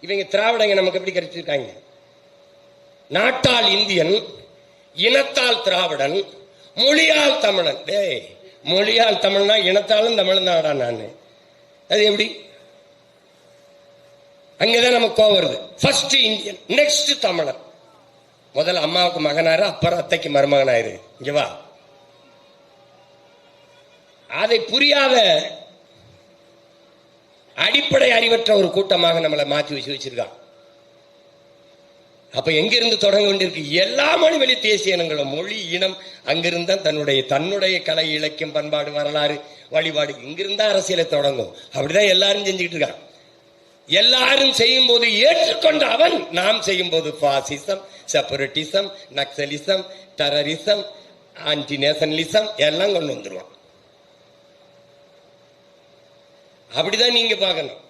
இவங்க திராவிடங்க நமக்கு எப்படி கிடைச்சிருக்காங்க? நாட்டால் இந்தியன் இனத்தால் திராவிடன் மொழியால் தமிழன். டே மொழியால் தமிழ்னா இனத்தாலும் தமிழன் தான் நான். அது எப்படி? அங்கதான் நமக்கு கோவம் வருது. ஃபர்ஸ்ட் இந்தியன் நெக்ஸ்ட் தமிழன். முதல்ல அம்மாவுக்கு மகனாரு அப்புறம் அத்தைக்கு மருமகனாயிரு. இங்க வா. அதை புரியாத அடிப்படை அறிவற்ற ஒரு கூட்டமாக நம்மளை மாற்றி வச்சு வச்சிருக்கான். அப்ப எங்கிருந்து தொடங்க வேண்டியிருக்கு? எல்லா மொழி தேசிய இனங்களும் மொழி இனம் அங்கிருந்தா தன்னுடைய தன்னுடைய கலை இலக்கியம் பண்பாடு வரலாறு வழிபாடு இங்கிருந்தா அரசியலை தொடங்கும். அப்படிதான் எல்லாரும் செஞ்சுக்கிட்டு இருக்கான். எல்லாரும் செய்யும் போது ஏற்றுக்கொண்ட அவன் நாம் செய்யும் போது fascism separatism naxalism terrorism anti nationalism எல்லாம் கொண்டு வந்துருவான். அப்படிதான் நீங்க பார்க்கணும்.